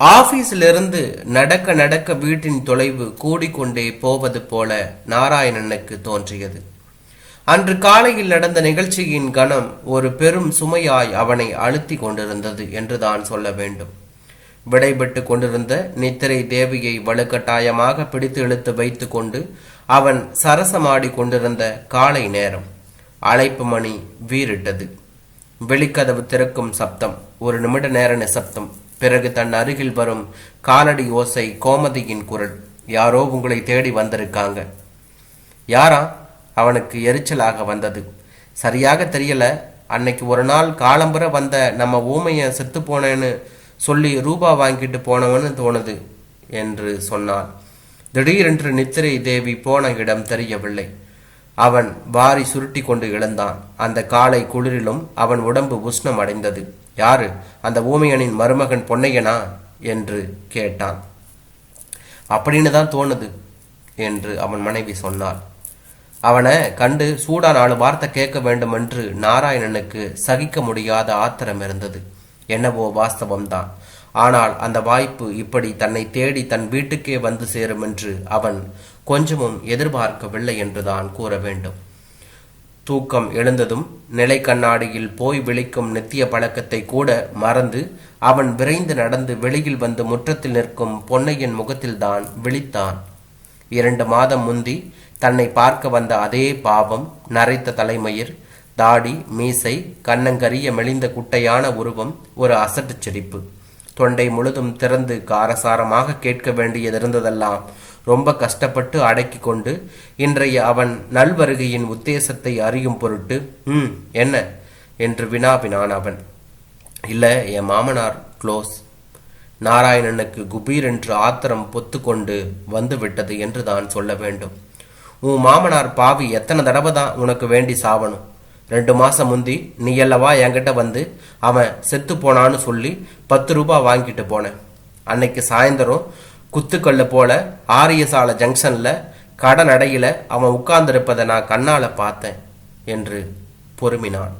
ஆபீஸிலிருந்து நடக்க நடக்க வீட்டின் தொலைவு கூடிக்கொண்டே போவது போல நாராயணனுக்கு தோன்றியது. அன்று காலையில் நடந்த நிகழ்ச்சியின் கணம் ஒரு பெரும் சுமையாய் அவனை அழுத்தி கொண்டிருந்தது என்றுதான் சொல்ல வேண்டும். விடைபெற்று கொண்டிருந்த நித்திரை தேவியை வலுக்கட்டாயமாக பிடித்து இழுத்து வைத்து கொண்டு அவன் சரசமாடி கொண்டிருந்த காலை நேரம் அழைப்பு மணி வீறிட்டது. வெளிக்கதவு திறக்கும் சப்தம் ஒரு நிமிட நேர நிசப்தம் பிறகு தன் அருகில் வரும் காலடி ஓசை கோமதியின் குரல் யாரோ உங்களை தேடி வந்திருக்காங்க. யாரா? அவனுக்கு எரிச்சலாக வந்தது. சரியாக தெரியல. அன்னைக்கு ஒரு நாள் காலம்புற வந்த நம்ம ஊமையை செத்து போனேன்னு சொல்லி ரூபா வாங்கிட்டு போனவன்னு தோணுது என்று சொன்னான் திடீரென்று நித்திரை தேவி போன இடம் தெரியவில்லை. அவன் வாரி சுருட்டி கொண்டு எழுந்தான். அந்த காலை குளிரிலும் அவன் உடம்பு உஷ்ணம் அடைந்தது யாரு? அந்த ஊமையனின் மருமகன் பொன்னையனா? என்று கேட்டான். அப்படின்னு தான் தோணுது என்று அவன் மனைவி சொன்னாள். அவனை கண்டு சூடா நாலு வார்த்தை கேட்க வேண்டும் என்று நாராயணனுக்கு சகிக்க முடியாத ஆத்திரம் இருந்தது. என்னவோ வாஸ்தவம்தான். ஆனால் அந்த வாய்ப்பு இப்படி தன்னை தேடி தன் வீட்டுக்கே வந்து சேரும் என்று அவன் கொஞ்சமும் எதிர்பார்க்கவில்லை என்றுதான் கூற வேண்டும். தூக்கம் எழுந்ததும் நிலை கண்ணாடியில் போய் விழிக்கும் நித்திய பழக்கத்தை கூட மறந்து அவன் விரைந்து நடந்து வெளியில் வந்து முற்றத்தில் நிற்கும் பொன்னையின் முகத்தில்தான் விழித்தான். இரண்டு மாதம் முந்தி தன்னை பார்க்க வந்த அதே பாவம் நரைத்த தலைமயிர் தாடி மீசை கண்ணங்கரிய மெலிந்த குட்டையான உருவம் ஒரு அசட்டுச் சிரிப்பு தொண்டை முழுதும் திறந்து காரசாரமாக கேட்க வேண்டியதிருந்ததெல்லாம் ரொம்ப கஷ்டப்பட்டு அடக்கி கொண்டு இன்றைய அவன் நல்வருகையின் உத்தேசத்தை அறியும் பொருட்டு ம் என்ன? என்று வினாவினான் அவன் இல்லை என் மாமனார் க்ளோஸ் நாராயணனுக்கு குபீர் என்று ஆத்திரம் பொத்துக்கொண்டு வந்து விட்டது என்று தான் சொல்ல வேண்டும். உன் மாமனார் பாவி எத்தனை தடவை தான் உனக்கு வேண்டி சாவணும்? ரெண்டு மாசம் முந்தி நீ அல்லவா என்கிட்ட வந்து அவன் செத்து போனான்னு சொல்லி பத்து ரூபாய் வாங்கிட்டு போனேன் அன்னைக்கு சாயந்தரம் குத்துக்கல்ல போல ஆரியசால ஜங்ஷனில் கடன் அடையில் அவன் உட்கார்ந்திருப்பதை நான் கண்ணால் பார்த்தேன் என்று பொறுமினான்.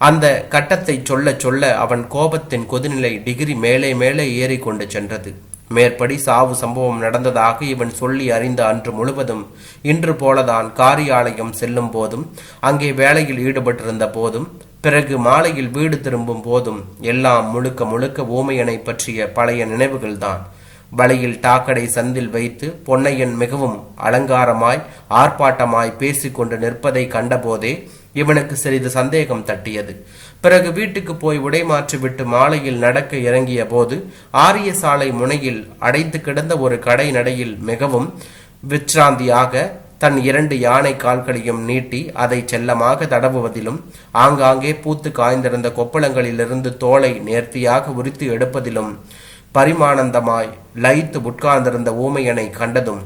அந்த கட்டத்தை சொல்ல சொல்ல அவன் கோபத்தின் கொதிநிலை டிகிரி மேலே மேலே ஏறிக்கொண்டு சென்றது. மேற்படி சாவு சம்பவம் நடந்ததாக இவன் சொல்லி அறிந்த அன்று முழுவதும் இன்று போலதான் காரியாலயம் செல்லும் போதும் அங்கே வேலையில் ஈடுபட்டிருந்த போதும் பிறகு மாலையில் வீடு திரும்பும் போதும் எல்லாம் முழுக்க முழுக்க ஓமையனை பற்றிய பழைய நினைவுகள்தான். வலையில் டாக்கடை சந்தில் வைத்து பொன்னையன் மிகவும் அலங்காரமாய் ஆர்ப்பாட்டமாய் பேசிக்கொண்டு நிற்பதை கண்டபோதே இவனுக்கு சிறிது சந்தேகம் தட்டியது. பிறகு வீட்டுக்கு போய் உடை மாற்றிவிட்டு மாலையில் நடக்க இறங்கிய போது ஆரிய சாலை முனையில் அடைத்து கிடந்த ஒரு கடை நடையில் மிகவும் விச்ராந்தியாக தன் இரண்டு யானை கால்களையும் நீட்டி அதை செல்லமாக தடவுவதிலும் ஆங்காங்கே பூத்து காய்ந்திருந்த கொப்பளங்களிலிருந்து தோலை நேர்த்தியாக உரித்து எடுப்பதிலும் பரிமானந்தமாய் லயித்து உட்கார்ந்திருந்த ஊமையனை கண்டதும்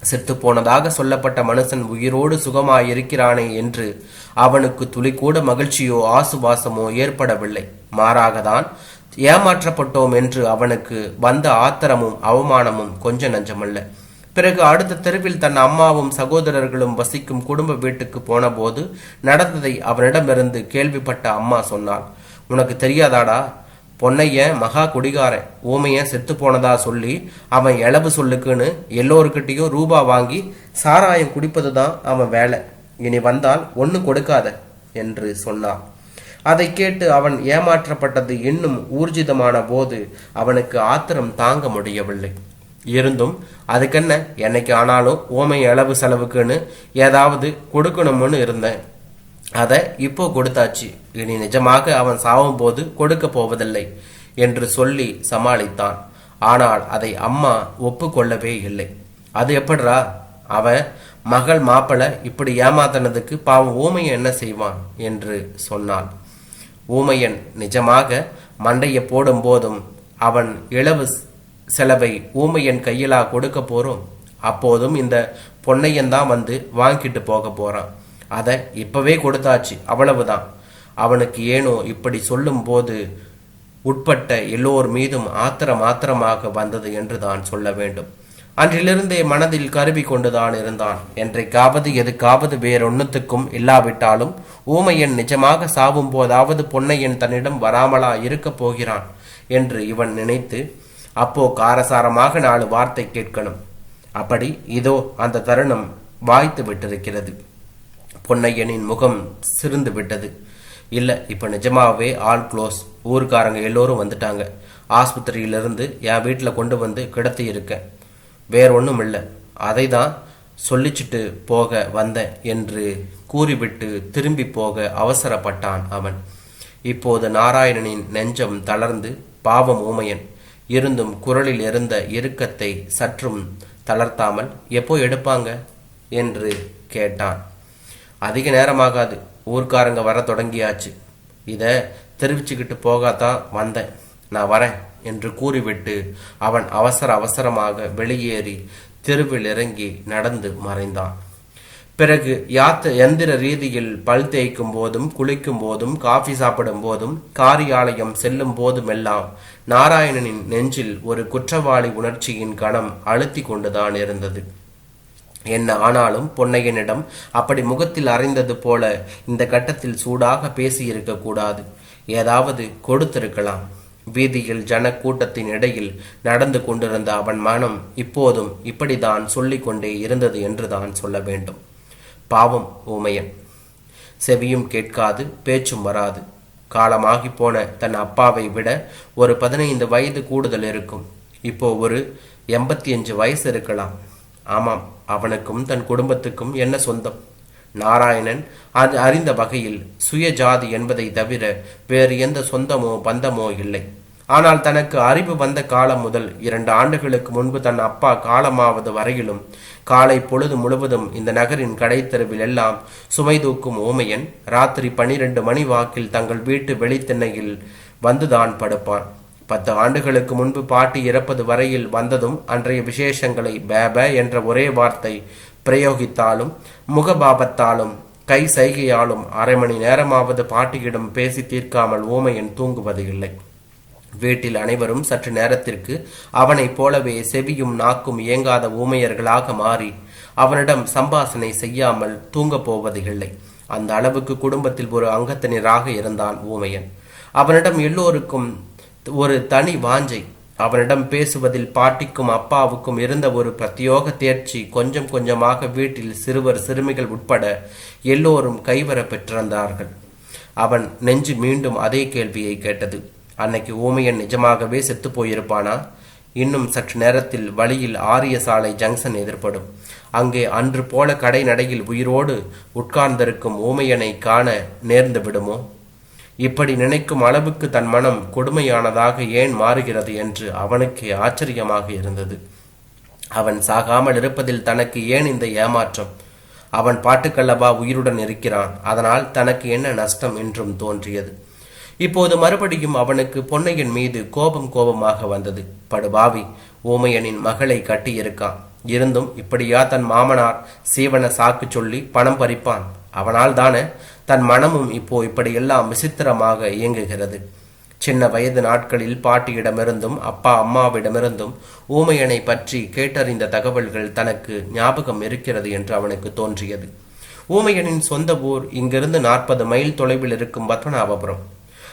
செத்து போனதாக சொல்லப்பட்ட மனுஷன் உயிரோடு சுகமாயிருக்கிறானே என்று அவனுக்கு துளிக்கூட மகிழ்ச்சியோ ஆசுவாசமோ ஏற்படவில்லை. மாறாகதான் ஏமாற்றப்பட்டோம் என்று அவனுக்கு வந்த ஆத்திரமும் அவமானமும் கொஞ்ச நஞ்சமல்ல. பிறகு அடுத்த தெருவில் தன் அம்மாவும் சகோதரர்களும் வசிக்கும் குடும்ப வீட்டுக்கு போனபோது நடந்ததை அவனிடமிருந்து கேள்விப்பட்ட அம்மா சொன்னாள் உனக்கு தெரியாதாடா? பொன்னைய மகா குடிகாரன் ஓமைய செத்து போனதா சொல்லி அவன் எளவு சொல்லுக்குன்னு எல்லோருக்கிட்டையும் ரூபா வாங்கி சாராயம் குடிப்பது தான் அவன் வேலை. இனி வந்தால் ஒன்று கொடுக்காத என்று சொன்னான். அதை கேட்டு அவன் ஏமாற்றப்பட்டது இன்னும் ஊர்ஜிதமான போது அவனுக்கு ஆத்திரம் தாங்க முடியவில்லை. இருந்தும் அதுக்கென்ன என்னைக்கு ஆனாலும் ஓமை அளவு செலவுக்குன்னு ஏதாவது கொடுக்கணும்னு இருந்தேன். அதை இப்போ கொடுத்தாச்சு. இனி நிஜமாக அவன் சாவும் போது கொடுக்க போவதில்லை என்று சொல்லி சமாளித்தான். ஆனால் அதை அம்மா ஒப்புக்கொள்ளவே இல்லை. அது எப்படிரா? அவன் மகள் மாப்பிள இப்படி ஏமாத்தினதுக்கு பாவம் ஊமையன் என்ன செய்வான் என்று சொன்னாள். ஊமையன் நிஜமாக மண்டையை போடும் போதும் அவன் இளவு செலவை ஊமையன் கையிலா கொடுக்க போறோம். அப்போதும் இந்த பொன்னையன் தான் வந்து வாங்கிட்டு போக போறான். அதை இப்பவே கொடுத்தாச்சு அவ்வளவுதான். அவனுக்கு ஏனோ இப்படி சொல்லும் போது உட்பட்ட எல்லோர் மீதும் ஆத்திரம் ஆத்திரமாக வந்தது என்று தான் சொல்ல வேண்டும். அன்றிலிருந்தே மனதில் கருவி கொண்டுதான் இருந்தான். என்றைக்காவது எதுக்காவது வேறொன்னுத்துக்கும் இல்லாவிட்டாலும் ஊமையன் நிஜமாக சாவும் போதாவது பொன்னையன் தன்னிடம் வராமலா இருக்கப் போகிறான் என்று இவன் நினைத்து அப்போ காரசாரமாக நாலு வார்த்தை கேட்கணும். அப்படி இதோ அந்த தருணம் வாய்த்து விட்டிருக்கிறது. பொன்னையனின் முகம் சிருந்து விட்டது. இல்லை இப்போ நிஜமாவே ஆல் க்ளோஸ் ஊருக்காரங்க எல்லோரும் வந்துட்டாங்க. ஆஸ்பத்திரியிலிருந்து என் வீட்டில் கொண்டு வந்து கிடத்தி இருக்கேன் வேற ஒன்றும் இல்லை. அதை தான் சொல்லிச்சிட்டு போக வந்தேன் என்று கூறிவிட்டு திரும்பி போக அவசரப்பட்டான் அவன். இப்போது நாராயணனின் நெஞ்சம் தளர்ந்து பாவம் ஊமையன். இருந்தும் குரலில் இருந்த இறுக்கத்தை சற்றும் தளர்த்தாமல் எப்போ எடுப்பாங்க? என்று கேட்டான். அதிக நேரமாகாது. ஊர்க்காரங்க வர தொடங்கியாச்சு. இதை தெரிவிச்சுக்கிட்டு போகாதான் வந்தேன். நான் வரேன் என்று கூறிவிட்டு அவன் அவசர அவசரமாக வெளியேறி தெருவில் இறங்கி நடந்து மறைந்தான். பிறகு யாத்த எந்திர ரீதியில் பல் தேய்க்கும் போதும் குளிக்கும் போதும் காஃபி சாப்பிடும் போதும் காரியாலயம் செல்லும் போதுமெல்லாம் நாராயணனின் நெஞ்சில் ஒரு குற்றவாளி உணர்ச்சியின் கணம் அழுத்தி கொண்டுதான் இருந்தது. என்ன ஆனாலும் பொன்னையனிடம் அப்படி முகத்தில் அறைந்தது போல இந்த கட்டத்தில் சூடாக பேசியிருக்க கூடாது. ஏதாவது கொடுத்திருக்கலாம். வீதியில் ஜன கூட்டத்தின் இடையில் நடந்து கொண்டிருந்த அவன் மனம் இப்போதும் இப்படிதான் சொல்லிக்கொண்டே இருந்தது என்றுதான் சொல்ல வேண்டும். பாவம் ஊமையன் செவியும் கேட்காது பேச்சும் வராது. காலமாகி போன தன் அப்பாவை விட ஒரு பதினைந்து வயது கூடுதல் இருக்கும். இப்போ ஒரு எண்பத்தி அஞ்சு வயசு இருக்கலாம். ஆமாம் அவனுக்கும் தன் குடும்பத்துக்கும் என்ன சொந்தம்? நாராயணன் அது அறிந்த வகையில் சுயஜாதி என்பதை தவிர வேறு எந்த சொந்தமோ பந்தமோ இல்லை. ஆனால் தனக்கு அறிவு வந்த காலம் முதல் இரண்டு ஆண்டுகளுக்கு முன்பு தன் அப்பா காலமாவது வரையிலும் காலை பொழுது முழுவதும் இந்த நகரின் கடைத்தெருவில் எல்லாம் சுமை தூக்கும் ஓமையன் ராத்திரி பனிரெண்டு மணி வாக்கில் தங்கள் வீட்டு வெளித்திண்ணையில் வந்துதான் படுப்பான். பத்து ஆண்டுகளுக்கு முன்பு பாட்டி இறப்பது வரையில் வந்ததும் அன்றைய விசேஷங்களை பேப என்ற ஒரே வார்த்தை பிரயோகித்தாலும் முகபாபத்தாலும் கை சைகையாலும் அரை மணி நேரமாவது பாட்டியிடம் பேசி தீர்க்காமல் ஊமையன் தூங்குவது இல்லை. வீட்டில் அனைவரும் சற்று நேரத்திற்கு அவனைப் போலவே செவியும் நாக்கும் இயங்காத ஊமையர்களாக மாறி அவனிடம் சம்பாசனை செய்யாமல் தூங்கப் போவது இல்லை. அந்த அளவுக்கு குடும்பத்தில் ஒரு அங்கத்தினராக இருந்தான் ஊமையன் அவனிடம் எல்லோருக்கும் ஒரு தனி வாஞ்சை. அவனிடம் பேசுவதில் பாட்டிக்கும் அப்பாவுக்கும் இருந்த ஒரு பிரத்யோக தேர்ச்சி கொஞ்சம் கொஞ்சமாக வீட்டில் சிறுவர் சிறுமிகள் உட்பட எல்லோரும் கைவர பெற்றிருந்தார்கள். அவன் நெஞ்சு மீண்டும் அதே கேள்வியை கேட்டது. அன்னைக்கு ஊமையன் நிஜமாகவே செத்து போயிருப்பானா? இன்னும் சற்று நேரத்தில் வழியில் ஆரிய சாலை ஜங்ஷன் எதிர்ப்படும் அங்கே அன்று போல கடை நடையில் உயிரோடு உட்கார்ந்திருக்கும் ஊமையனை காண நேர்ந்து விடுமோ? இப்படி நினைக்கும் அளவுக்கு தன் மனம் கொடுமையானதாக ஏன் மாறுகிறது என்று அவனுக்கு ஆச்சரியமாக இருந்தது. அவன் சாகாமல் இருப்பதில் தனக்கு ஏன் இந்த ஏமாற்றம்? அவன் பாட்டுக்கல்லவா உயிருடன் இருக்கிறான். அதனால் தனக்கு என்ன நஷ்டம் என்றும் தோன்றியது. இப்போது மறுபடியும் அவனுக்கு பொன்னையன் மீது கோபம் கோபமாக வந்தது. படுபாவி ஊமையனின் மகளை கட்டியிருக்கான். இருந்தும் இப்படியா தன் மாமனார் சீவன சாக்கு சொல்லி பணம் பறிப்பான்? அவனால் தானே தன் மனமும் இப்போ இப்படியெல்லாம் விசித்திரமாக இயங்குகிறது. சின்ன வயது நாட்களில் பாட்டியிடமிருந்தும் அப்பா அம்மாவிடமிருந்தும் ஊமையனை பற்றி கேட்டறிந்த தகவல்கள் தனக்கு ஞாபகம் இருக்கிறது என்று அவனுக்கு தோன்றியது. ஊமையனின் சொந்த ஊர் இங்கிருந்து நாற்பது மைல் தொலைவில் இருக்கும் பத்மநாபபுரம்.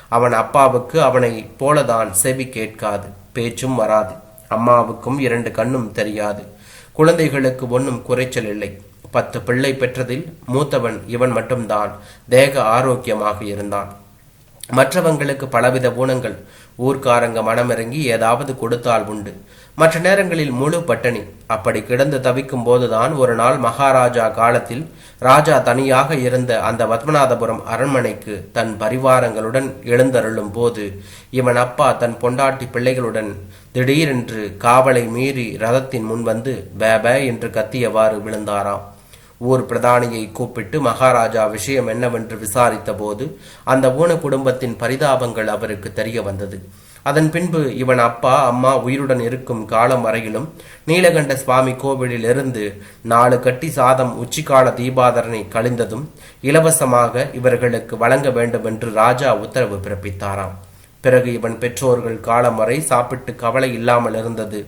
அவன் அப்பாவுக்கு அவனை போலதான் செவி கேட்காது பேச்சும் வராது. அம்மாவுக்கும் இரண்டு கண்ணும் தெரியாது. குழந்தைகளுக்கு ஒன்றும் குறைச்சல் இல்லை. பத்து பிள்ளை பெற்றதில் மூத்தவன் இவன் மட்டும்தான். தேக ஆரோக்கியமாக இருந்தான். மற்றவங்களுக்கு பலவித ஊனங்கள். ஊர்க்காரங்க மனமிறங்கி ஏதாவது கொடுத்தால் உண்டு. மற்ற நேரங்களில் முழு பட்டணி அப்படி கிடந்து தவிக்கும் போதுதான் ஒரு நாள் மகாராஜா காலத்தில் ராஜா தனியாக இருந்த அந்த பத்மநாதபுரம் அரண்மனைக்கு தன் பரிவாரங்களுடன் எழுந்தருளும் போது இவன் அப்பா தன் பொண்டாட்டி பிள்ளைகளுடன் திடீரென்று காவலை மீறி ரதத்தின் முன் வந்து பேப என்று கத்தியவாறு விழுந்தாராம். ஊர் பிரதானியை கூப்பிட்டு மகாராஜா விஷயம் என்னவென்று விசாரித்த போது அந்த ஊன குடும்பத்தின் பரிதாபங்கள் அவருக்கு தெரிய வந்தது. அதன் பின்பு இவன் அப்பா அம்மா உயிருடன் இருக்கும் காலம் வரையிலும் நீலகண்ட சுவாமி கோவிலில் இருந்து நாலு கட்டி சாதம் உச்சிக்கால தீபாதரனை கழிந்ததும் இலவசமாக இவர்களுக்கு வழங்க வேண்டும் என்று ராஜா உத்தரவு பிறப்பித்தாராம். பிறகு இவன் பெற்றோர்கள் காலம் வரை சாப்பிட்டு கவலை இல்லாமல் இருந்தது.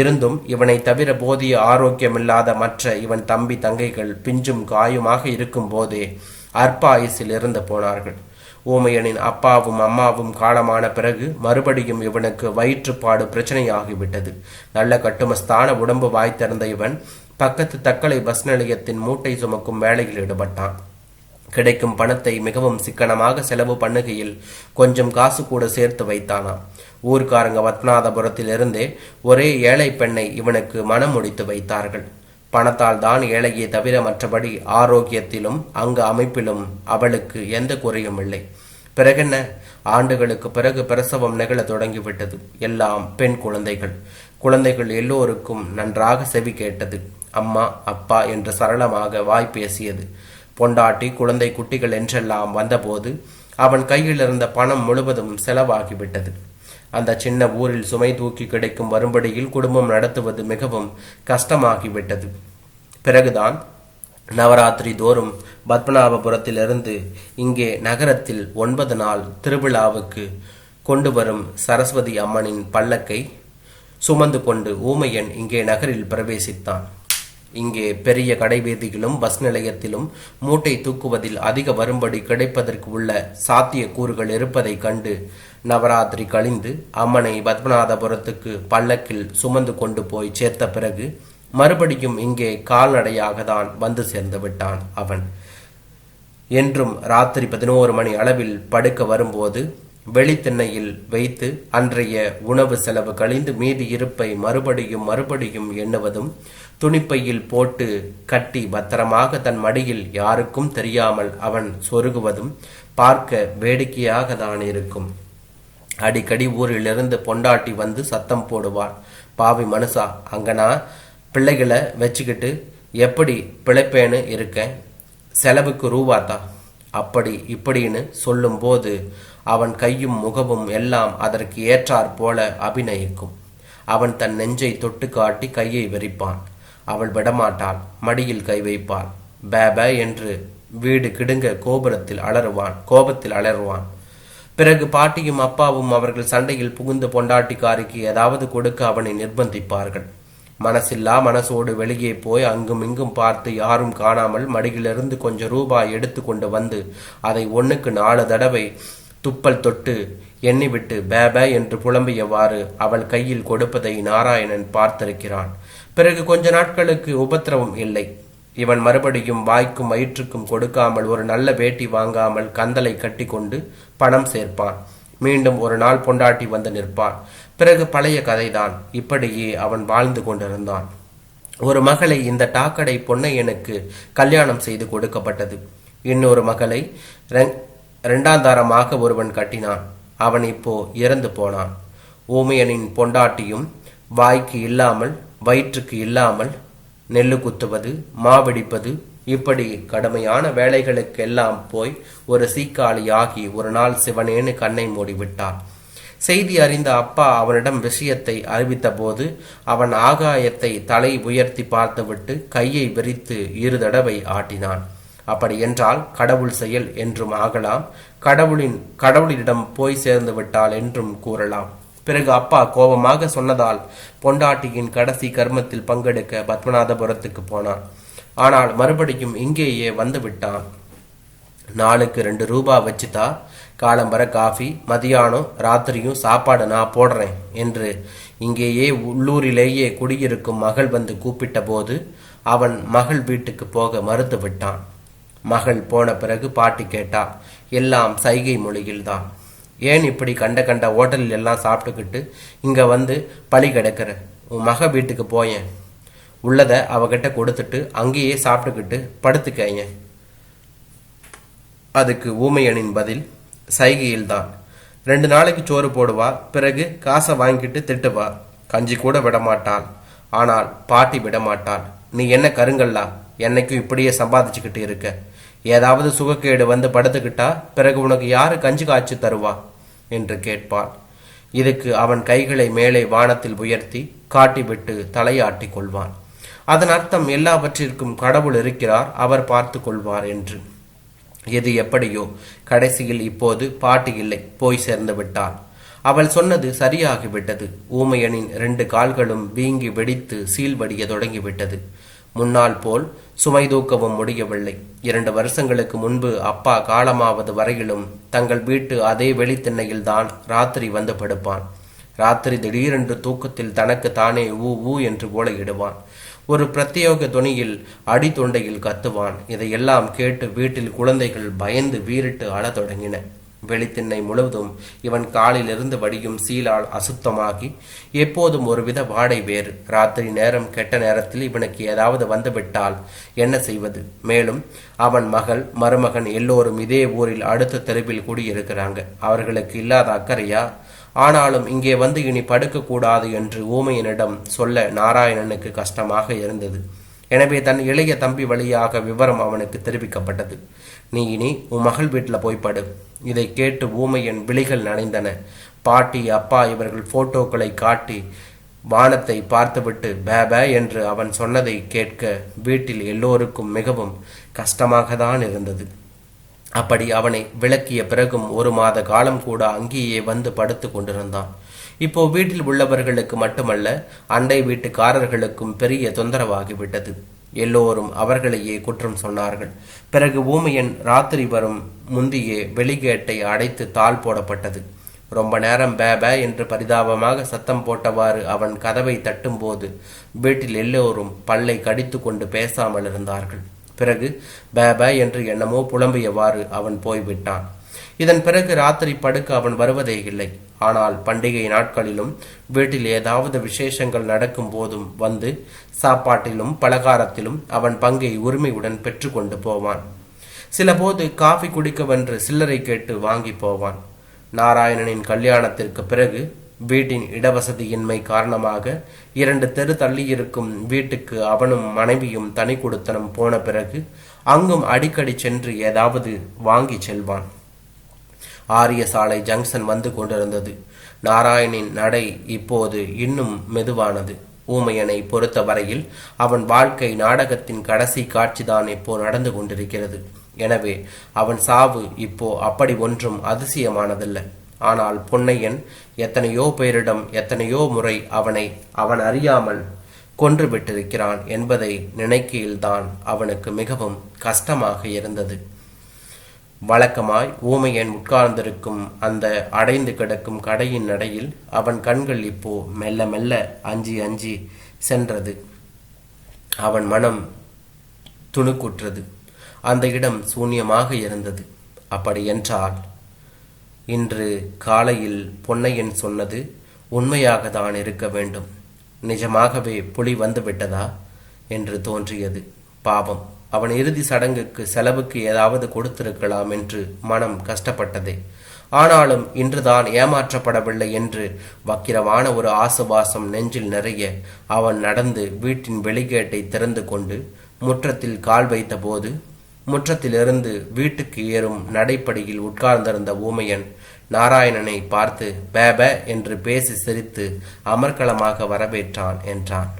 இருந்தும் இவனை தவிர போதிய ஆரோக்கியமில்லாத மற்ற இவன் தம்பி தங்கைகள் பிஞ்சும் காயுமாக இருக்கும் போதே அற்ப ஆயுசில் இருந்து போனார்கள். ஊமையனின் அப்பாவும் அம்மாவும் காலமான பிறகு மறுபடியும் இவனுக்கு வயிற்றுப்பாடு பிரச்சனையாகிவிட்டது. நல்ல கட்டுமஸ்தான உடம்பு வாய்த்திருந்த இவன் பக்கத்து தக்கலை பஸ் நிலையத்தின் மூட்டை சுமக்கும் வேலையில் ஈடுபட்டான். கிடைக்கும் பணத்தை மிகவும் சிக்கனமாக செலவு பண்ணுகையில் கொஞ்சம் காசு கூட சேர்த்து வைத்தானாம். ஊர்க்காரங்க வத்நாதபுரத்திலிருந்தே ஒரே ஏழை பெண்ணை இவனுக்கு மனம் முடித்து வைத்தார்கள். பணத்தால் தான் ஏழையே தவிர மற்றபடி ஆரோக்கியத்திலும் அங்கு அமைப்பிலும் அவளுக்கு எந்த குறையும் இல்லை. பிறகென்ன? ஆண்டுகளுக்கு பிறகு பிரசவம் நிகழ தொடங்கிவிட்டது. எல்லாம் பெண் குழந்தைகள். குழந்தைகள் எல்லோருக்கும் நன்றாக செவி கேட்டது. அம்மா அப்பா என்று சரளமாக வாய் பேசியது. பொண்டாட்டி குழந்தை குட்டிகள் என்றெல்லாம் வந்தபோது அவன் கையில் இருந்த பணம் முழுவதும் செலவாகிவிட்டது. அந்த சின்ன ஊரில் சுமை தூக்கி கிடைக்கும் வரும்படியில் குடும்பம் நடத்துவது மிகவும் கஷ்டமாகிவிட்டது. பிறகுதான் நவராத்திரி தோறும் பத்மநாபபுரத்திலிருந்து இங்கே நகரத்தில் ஒன்பது நாள் திருவிழாவுக்கு கொண்டு வரும் சரஸ்வதி அம்மனின் பல்லக்கை சுமந்து கொண்டு ஊமையன் இங்கே நகரில் பிரவேசித்தான். இங்கே பெரிய கடைவீதியிலும் பஸ் நிலையத்திலும் மூட்டை தூக்குவதில் அதிக வரும்படி கிடைப்பதற்கு உள்ள சாத்திய கூறுகள் இருப்பதைக் கண்டு நவராத்திரி கழிந்து அம்மனை பத்மநாதபுரத்துக்கு பல்லக்கில் சுமந்து கொண்டு போய் சேர்த்த பிறகு மறுபடியும் இங்கே கால்நடையாக தான் வந்து சேர்ந்து விட்டான் அவன். என்றும் ராத்திரி பதினோரு மணி அளவில் படுக்க வரும்போது வெளித்திண்ணையில் வைத்து அன்றைய உணவு செலவு கழிந்து மீதி இருப்பை மறுபடியும் மறுபடியும் எண்ணுவதும் துணிப்பையில் போட்டு கட்டி பத்திரமாக தன் மடியில் யாருக்கும் தெரியாமல் அவன் சொருகுவதும் பார்க்க வேடிக்கையாக தான் இருக்கும். அடிக்கடி ஊரிலிருந்து பொண்டாட்டி வந்து சத்தம் போடுவாள். பாவி மனுஷா அங்கனா பிள்ளைகளை வச்சுக்கிட்டு எப்படி பிழைப்பேன்னு இருக்கேன். செலவுக்கு ரூபாத்தா? அப்படி இப்படின்னு சொல்லும்போது அவன் கையும் முகமும் எல்லாம் அதற்கு ஏற்றாற் போல அபிநயிக்கும். அவன் தன் நெஞ்சை தொட்டு காட்டி கையை வெறிப்பான் அவள் விடமாட்டாள் மடியில் கை வைப்பாள். பேப என்று வீடு கிடுங்க கோபுரத்தில் அலறுவான் கோபத்தில் அலறுவான். பிறகு பாட்டியும் அப்பாவும் அவர்கள் சண்டையில் புகுந்த பொண்டாட்டிக்காரிக்கு ஏதாவது கொடுக்க அவனை நிர்பந்திப்பார்கள். மனசில்லா மனசோடு வெளியே போய் அங்கும் இங்கும் பார்த்து யாரும் காணாமல் மடியிலிருந்து கொஞ்சம் ரூபாய் எடுத்து கொண்டு வந்து அதை ஒன்றுக்கு நாலு தடவை துப்பல் தொட்டு எண்ணிவிட்டு பேப என்று புலம்பியவாறு அவள் கையில் கொடுப்பதை நாராயணன் பார்த்திருக்கிறான். பிறகு கொஞ்ச நாட்களுக்கு உபத்திரவம் இல்லை. இவன் மறுபடியும் வாய்க்கும் வயிற்றுக்கும் கொடுக்காமல் ஒரு நல்ல வேட்டி வாங்காமல் கந்தலை கட்டி கொண்டு பணம் சேர்ப்பான். மீண்டும் ஒரு நாள் பொண்டாட்டி வந்து நிற்பான் பிறகு பழைய கதைதான். இப்படியே அவன் வாழ்ந்து கொண்டிருந்தான். ஒரு மகளை இந்த டாக்கடை பொன்னையனுக்கு கல்யாணம் செய்து கொடுக்கப்பட்டது. இன்னொரு மகளை ரெண்டாந்தாரமாக ஒருவன் கட்டினான். அவன் இப்போ இறந்து போனான். ஊமையனின் பொண்டாட்டியும் வாய்க்கு இல்லாமல் வயிற்றுக்கு இல்லாமல் நெல்லு குத்துவது மாவடிப்பது இப்படி கடுமையான வேலைகளுக்கெல்லாம் போய் ஒரு சீக்காளி ஆகி ஒரு நாள் சிவனேன்னு கண்ணை மூடிவிட்டான் செய்தி அறிந்த அப்பா அவனிடம் விஷயத்தை அறிவித்தபோது அவன் ஆகாயத்தை தலை உயர்த்தி பார்த்துவிட்டு கையை விரித்து இரு தடவை ஆட்டினான். அப்படி என்றால் கடவுள் செயல் என்றும் ஆகலாம் கடவுளின் கடவுளிடம் போய் சேர்ந்து விட்டால் என்றும் கூறலாம். பிறகு அப்பா கோபமாக சொன்னதால் பொண்டாட்டியின் கடைசி கர்மத்தில் பங்கெடுக்க பத்மநாதபுரத்துக்கு போனான். ஆனால் மறுபடியும் இங்கேயே வந்து விட்டான். நாளுக்கு ரெண்டு ரூபா வச்சுதா? காலம் வர காஃபி மதியானம் ராத்திரியும் சாப்பாடு நான் போடுறேன் என்று இங்கேயே உள்ளூரிலேயே குடியிருக்கும் மகள் வந்து கூப்பிட்ட போது அவன் மகள் வீட்டுக்கு போக மறுத்து விட்டான் மகள் போன பிறகு பாட்டி கேட்டா எல்லாம் சைகை மொழியில்தான். ஏன் இப்படி கண்ட கண்ட ஹோட்டலில் எல்லாம் சாப்பிட்டுக்கிட்டு இங்கே வந்து பழி கிடக்கிற? உன் மக வீட்டுக்கு போயேன். உள்ளதை அவகிட்ட கொடுத்துட்டு அங்கேயே சாப்பிட்டுக்கிட்டு படுத்துக்கங்க அதுக்கு ஊமையனின் பதில் சைகையில்தான். ரெண்டு நாளைக்கு சோறு போடுவா பிறகு காசை வாங்கிட்டு திட்டுவா. கஞ்சி கூட விடமாட்டாள். ஆனால் பாட்டி விடமாட்டாள். நீ என்ன கருங்கல்லா? என்னைக்கும் இப்படியே சம்பாதிச்சுக்கிட்டு இருக்க. ஏதாவது சுகக்கேடு வந்து படுத்துக்கிட்டா பிறகு உனக்கு யாரு கஞ்சி காய்ச்சி தருவா? என்று கேட்பான் இதுக்கு அவன் கைகளை மேலே வானத்தில் உயர்த்தி காட்டிவிட்டு தலையாட்டி கொள்வான். அதன் அர்த்தம் எல்லாவற்றிற்கும் கடவுள் இருக்கிறார் அவர் பார்த்து கொள்வார் என்று. எது எப்படியோ கடைசியில் இப்போது பாட்டி இல்லை போய் சேர்ந்து விட்டான் அவள் சொன்னது சரியாகிவிட்டது. ஊமையனின் ரெண்டு கால்களும் வீங்கி வெடித்து சீல்வடிய தொடங்கிவிட்டது. முன்னால் போல் சுமை தூக்கவும் முடியவில்லை. இரண்டு வருஷங்களுக்கு முன்பு அப்பா காலமாவது வரையிலும் தங்கள் வீட்டு அதே வெளித்திண்ணையில் தான் ராத்திரி வந்து படுப்பான். ராத்திரி திடீரென்று தூக்கத்தில் தனக்கு தானே ஊ ஊ என்று ஓலையிடுவான். ஒரு பிரத்யேக துணியில் அடி தொண்டையில் கத்துவான். இதையெல்லாம் கேட்டு வீட்டில் குழந்தைகள் பயந்து வீறிட்டு அழத் தொடங்கின. வெளித்திண்ணை முழுவதும் இவன் காலிலிருந்து வடியும் சீலால் அசுத்தமாகி எப்போதும் ஒருவித வாடை வேறு. ராத்திரி நேரம் கெட்ட நேரத்தில் இவனுக்கு ஏதாவது வந்துவிட்டால் என்ன செய்வது? மேலும் அவன் மகள் மருமகன் எல்லோரும் இதே ஊரில் அடுத்த தெருவில் குடியிருக்கிறாங்க. அவர்களுக்கு இல்லாத அக்கறையா? ஆனாலும் இங்கே வந்து இனி படுக்கக்கூடாது என்று ஊமையனிடம் சொல்ல நாராயணனுக்கு கஷ்டமாக இருந்தது. எனவே தன் இளைய தம்பி வழியாக விவரம் அவனுக்கு தெரிவிக்கப்பட்டது. நீ இனி உன் மகள் வீட்டில் போய் படு. இதை கேட்டு ஊமையன் விழிகள் நனைந்தன. பாட்டி அப்பா இவர்கள் போட்டோக்களை காட்டி வானத்தை பார்த்துவிட்டு பே என்று அவன் சொன்னதை கேட்க வீட்டில் எல்லோருக்கும் மிகவும் கஷ்டமாக தான் இருந்தது. அப்படி அவனை விளக்கிய பிறகும் ஒரு மாத காலம் கூட அங்கேயே வந்து படுத்து கொண்டிருந்தான். இப்போ வீட்டில் உள்ளவர்களுக்கு மட்டுமல்ல அண்டை வீட்டுக்காரர்களுக்கும் பெரிய தொந்தரவாகிவிட்டது. எல்லோரும் அவர்களையே குற்றம் சொன்னார்கள். பிறகு ஊமையன் ராத்திரி வரும் முந்தியே வெளிகேட்டை அடைத்து தாள் போடப்பட்டது. ரொம்ப நேரம் பே பே என்று பரிதாபமாக சத்தம் போட்டவாறு அவன் கதவை தட்டும்போது வீட்டில் எல்லோரும் பல்லை கடித்து கொண்டு பேசாமல் இருந்தார்கள். பிறகு பே பே என்று என்னமோ புலம்பியவாறு அவன் போய்விட்டான். இதன் பிறகு ராத்திரி படுக்க அவன் வருவதே இல்லை. ஆனால் பண்டிகை நாட்களிலும் வீட்டில் ஏதாவது விசேஷங்கள் நடக்கும் போதும் வந்து சாப்பாட்டிலும் பலகாரத்திலும் அவன் பங்கை உரிமையுடன் பெற்றுக்கொண்டு போவான். சில போது காஃபி குடிக்கவென்று சில்லறை கேட்டு வாங்கி போவான். நாராயணனின் கல்யாணத்திற்கு பிறகு வீட்டின் இடவசதியின்மை காரணமாக இரண்டு தெரு தள்ளியிருக்கும் வீட்டுக்கு அவனும் மனைவியும் தனி கொடுத்தனம் போன பிறகு அங்கும் அடிக்கடி சென்று ஏதாவது வாங்கி செல்வான். ஆரிய சாலை ஜங்ஷன் வந்து கொண்டிருந்தது. நாராயணின் நடை இப்போது இன்னும் மெதுவானது. ஊமையனை பொறுத்த வரையில் அவன் வாழ்க்கை நாடகத்தின் கடைசி காட்சிதான் இப்போ நடந்து கொண்டிருக்கிறது. எனவே அவன் சாவு இப்போ அப்படி ஒன்றும் அதிசயமானதல்ல. ஆனால் பொன்னையன் எத்தனையோ பேரிடம் எத்தனையோ முறை அவனை அவன் அறியாமல் கொன்று விட்டிருக்கிறான் என்பதை நினைக்கையில்தான் அவனுக்கு மிகவும் கஷ்டமாக இருந்தது. வழக்கமாய் ஊமையன் உட்கார்ந்திருக்கும் அந்த அடைந்து கிடக்கும் கடையின் நடையில் அவன் கண்கள் இப்போ மெல்ல மெல்ல அஞ்சி அஞ்சி சென்றது. அவன் மனம் துணுக்குற்றது. அந்த இடம் சூன்யமாக இருந்தது. அப்படி என்றால் இன்று காலையில் பொன்னையன் சொன்னது உண்மையாக தான் இருக்க வேண்டும். நிஜமாகவே புலி வந்துவிட்டதா? என்று தோன்றியது. பாவம். அவன் இறுதி சடங்குக்கு செலவுக்கு ஏதாவது கொடுத்திருக்கலாம் என்று மனம் கஷ்டப்பட்டது. ஆனாலும் இன்றுதான் ஏமாற்றப்படவில்லை என்று வக்கிரமான ஒரு ஆசுவாசம் நெஞ்சில் நிறைய அவன் நடந்து வீட்டின் வெளிகேட்டை திறந்து கொண்டு முற்றத்தில் கால் வைத்தபோது முற்றத்திலிருந்து வீட்டுக்கு ஏறும் நடைப்படியில் உட்கார்ந்திருந்த ஊமையன் நாராயணனை பார்த்து பேப என்று பேசி சிரித்து அமர்க்களமாக வரவேற்றான் என்றான்.